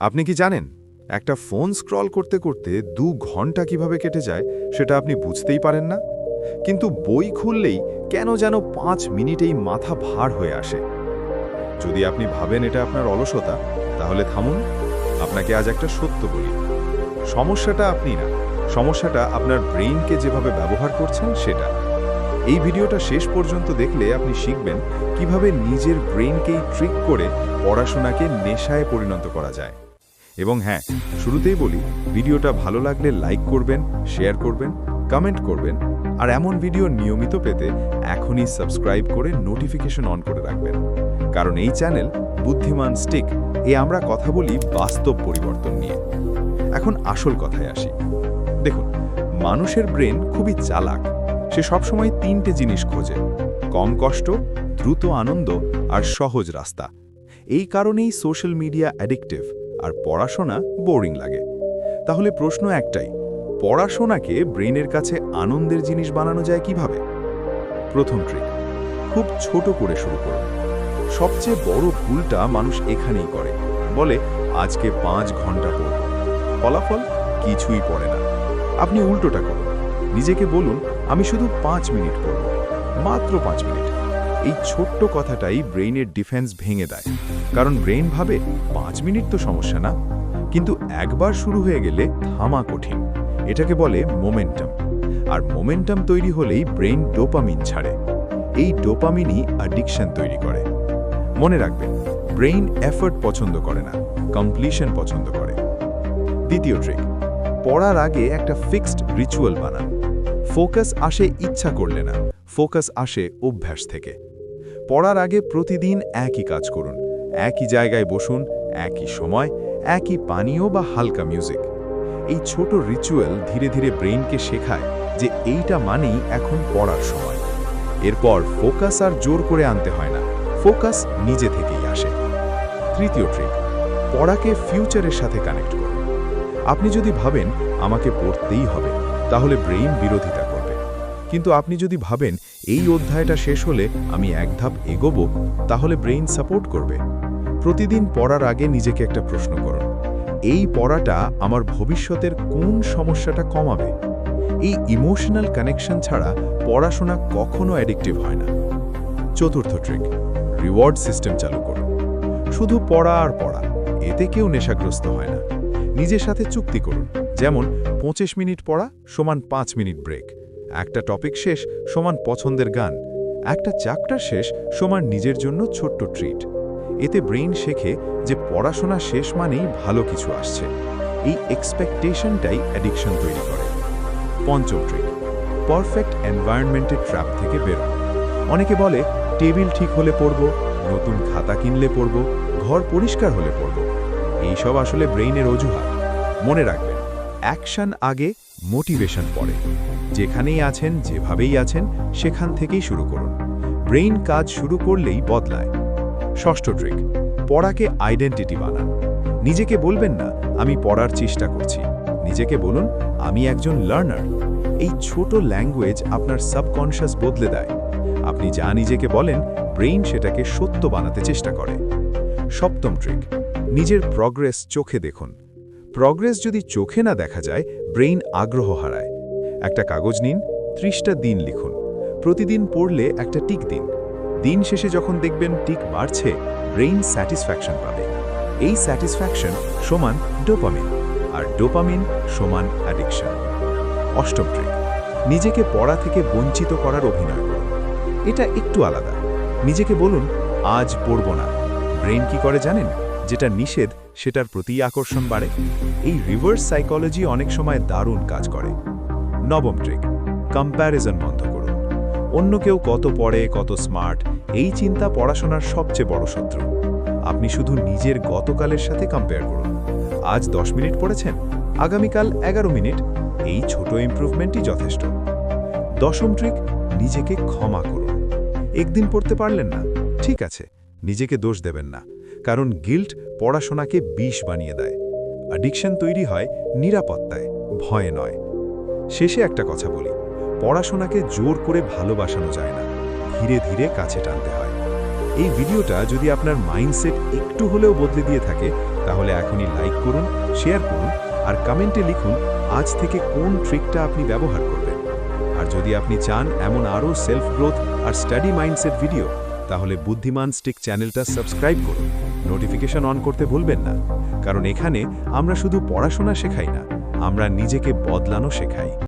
আপনি কি জানেন, একটা ফোন স্ক্রল করতে করতে দু ঘণ্টা কীভাবে কেটে যায় সেটা আপনি বুঝতেই পারেন না? কিন্তু বই খুললেই কেন যেন পাঁচ মিনিটেই মাথা ভার হয়ে আসে। যদি আপনি ভাবেন এটা আপনার অলসতা, তাহলে থামুন, আপনাকে আজ একটা সত্য বলি। সমস্যাটা আপনি না, সমস্যাটা আপনার ব্রেইনকে যেভাবে ব্যবহার করছেন সেটা। এই ভিডিওটা শেষ পর্যন্ত দেখলে আপনি শিখবেন কীভাবে নিজের ব্রেইনকেই ট্রিক করে পড়াশোনাকে নেশায় পরিণত করা যায়। এবং হ্যাঁ শুরুতেই বলি, ভিডিওটা ভালো লাগলে লাইক করবেন, শেয়ার করবেন, কমেন্ট করবেন, আর এমন ভিডিও নিয়মিত পেতে এখনই সাবস্ক্রাইব করে নোটিফিকেশন অন করে রাখবেন। কারণ এই চ্যানেল বুদ্ধিমান স্টিক, এ আমরা কথা বলি বাস্তব পরিবর্তন নিয়ে। এখন আসল কথায় আসি। দেখুন, মানুষের ব্রেন খুবই চালাক। সে সবসময় তিনটে জিনিস খোঁজে, কম কষ্ট, দ্রুত আনন্দ আর সহজ রাস্তা। এই কারণেই সোশ্যাল মিডিয়া অ্যাডিকটিভ। আর পড়াশোনা বোরিং লাগে। তাহলে প্রশ্ন একটাই, পড়াশোনাকে ব্রেনের কাছে আনন্দের জিনিস বানানো যায় কীভাবে? প্রথম ট্রিক খুব ছোট করে শুরু করুন। সবচেয়ে বড় ভুলটা মানুষ এখানেই করে, বলে, আজকে পাঁচ ঘণ্টা পড়ব। ফলাফল, কিছুই পড়ে না। আপনি উল্টোটা করুন, নিজেকে বলুন, আমি শুধু পাঁচ মিনিট পড়ব, মাত্র পাঁচ মিনিট। এই ছোট্ট কথাটাই ব্রেইনের ডিফেন্স ভেঙে দেয়। কারণ ব্রেইন ভাবে, পাঁচ মিনিট তো সমস্যা না। কিন্তু একবার শুরু হয়ে গেলে থামা কঠিন। এটাকে বলে মোমেন্টাম। আর মোমেন্টাম তৈরি হলেই ব্রেইন ডোপামিন ছাড়ে। এই ডোপামিনই অ্যাডিকশন তৈরি করে। মনে রাখবেন, ব্রেইন এফর্ট পছন্দ করে না, কমপ্লিশন পছন্দ করে। দ্বিতীয় ট্রিক, পড়ার আগে একটা ফিক্সড রিচুয়াল বানান। ফোকাস আসে ইচ্ছা করলে না, ফোকাস আসে অভ্যাস থেকে। পড়ার আগে প্রতিদিন একই কাজ করুন। একই জায়গায় বসুন, একই সময়, একই পানীয় বা হালকা মিউজিক এই ছোট রিচুয়াল ধীরে ধীরে ব্রেইনকে শেখায় যে এইটা মানেই এখন পড়ার সময়। এরপর ফোকাস আর জোর করে আনতে হয় না। ফোকাস নিজে থেকেই আসে। তৃতীয় ট্রিক পড়াকে ফিউচারের সাথে কানেক্ট করুন। আপনি যদি ভাবেন আমাকে পড়তেই হবে, তাহলে ব্রেইন বিরোধিতা করবে। কিন্তু আপনি যদি ভাবেন এই অধ্যায়টা শেষ হলে আমি এক ধাপ এগোবো, তাহলে ব্রেইন সাপোর্ট করবে। প্রতিদিন পড়ার আগে নিজেকে একটা প্রশ্ন করুন এই পড়াটা আমার ভবিষ্যতের কোন সমস্যাটা কমাবে? এই ইমোশনাল কানেকশন ছাড়া পড়াশোনা কখনো অ্যাডিক্টিভ হয় না। চতুর্থ ট্রিক, রিওয়ার্ড সিস্টেম চালু করুন শুধু পড়া আর পড়া, এতে কেউ নেশাগ্রস্ত হয় না। নিজের সাথে চুক্তি করুন, যেমন পঁচিশ মিনিট পড়া সমান পাঁচ মিনিট ব্রেক। একটা টপিক শেষ, সমান পছন্দের গান। একটা চ্যাপ্টার শেষ, সমান নিজের জন্য ছোট্ট ট্রিট। এতে ব্রেইন শেখে যে পড়াশোনা শেষ মানেই ভালো কিছু আসছে। এই এক্সপেকটেশনটাই অ্যাডিকশন তৈরি করে। পঞ্চম ট্রিট পারফেক্ট এনভায়রনমেন্টের ট্র্যাপ থেকে বেরোন অনেকে বলে, টেবিল ঠিক হলে পড়ব, নতুন খাতা কিনলে পড়ব, ঘর পরিষ্কার হলে পড়ব। এইসব আসলে ব্রেইনের অজুহাত। মনে রাখবেন অ্যাকশন আগে মোটিভেশন পড়ে। যেখানেই আছেন, যেভাবেই আছেন, সেখান থেকেই শুরু করুন। ব্রেইন কাজ শুরু করলেই বদলায়। ষষ্ঠ ট্রিক, পড়াকে আইডেন্টিটি বানান। নিজেকে বলবেন না, আমি পড়ার চেষ্টা করছি। নিজেকে বলুন, আমি একজন লার্নার। এই ছোট ল্যাঙ্গুয়েজ আপনার সাবকনশিয়াস বদলে দেয়। আপনি যা নিজেকে বলেন, ব্রেইন সেটাকে সত্য বানাতে চেষ্টা করে। সপ্তম ট্রিক, নিজের প্রগ্রেস চোখে দেখুন। প্রগ্রেস যদি চোখে না দেখা যায়, ব্রেইন আগ্রহ হারায়। একটা কাগজ নিন, ত্রিশটা দিন লিখুন। প্রতিদিন পড়লে একটা টিক দিন। দিন শেষে যখন দেখবেন টিক বাড়ছে, ব্রেইন স্যাটিসফ্যাকশন পাবে। এই স্যাটিসফ্যাকশন সমান ডোপামিন, আর ডোপামিন সমান অ্যাডিকশন। অষ্টম ট্রিক, নিজেকে পড়া থেকে বঞ্চিত করার অভিনয় করুন। এটা একটু আলাদা। নিজেকে বলুন, আজ পড়ব না। ব্রেন কি করে জানেন? যেটা নিষেধ, সেটার প্রতি আকর্ষণ বাড়ে। এই রিভার্স সাইকোলজি অনেক সময় দারুণ কাজ করে। নবম ট্রিক কম্প্যারিজন বন্ধ করুন। অন্য কেউ কত পড়ে, কত স্মার্ট এই চিন্তা পড়াশোনার সবচেয়ে বড় শত্রু। আপনি শুধু নিজের গতকালের সাথে কম্পেয়ার করুন। আজ দশ মিনিট পড়েছেন, আগামীকাল এগারো মিনিট, এই ছোট ইমপ্রুভমেন্টই যথেষ্ট। দশম ট্রিক নিজেকে ক্ষমা করুন। একদিন পড়তে পারলেন না, ঠিক আছে, নিজেকে দোষ দেবেন না। কারণ গিল্ট পড়াশোনাকে বিষ বানিয়ে দেয়। অ্যাডিকশন তৈরি হয় নিরাপত্তায়, ভয়ে নয়। শেষে একটা কথা বলি, পড়াশোনাকে জোর করে ভালোবাসানো যায় না, ধীরে ধীরে কাছে টানতে হয়। এই ভিডিওটা যদি আপনার মাইন্ডসেট একটু হলেও বদলে দিয়ে থাকে, তাহলে এখনই লাইক করুন, শেয়ার করুন, আর কমেন্টে লিখুন আজ থেকে কোন ট্রিকটা আপনি ব্যবহার করবেন। আর যদি আপনি চান এমন আরও সেলফ গ্রোথ আর স্টাডি মাইন্ডসেট ভিডিও, তাহলে বুদ্ধিমান স্টিক চ্যানেলটা সাবস্ক্রাইব করুন। নোটিফিকেশন অন করতে ভুলবেন না। কারণ এখানে আমরা শুধু পড়াশোনা শেখাই না, আমরা নিজেকে বদলানো শেখাই।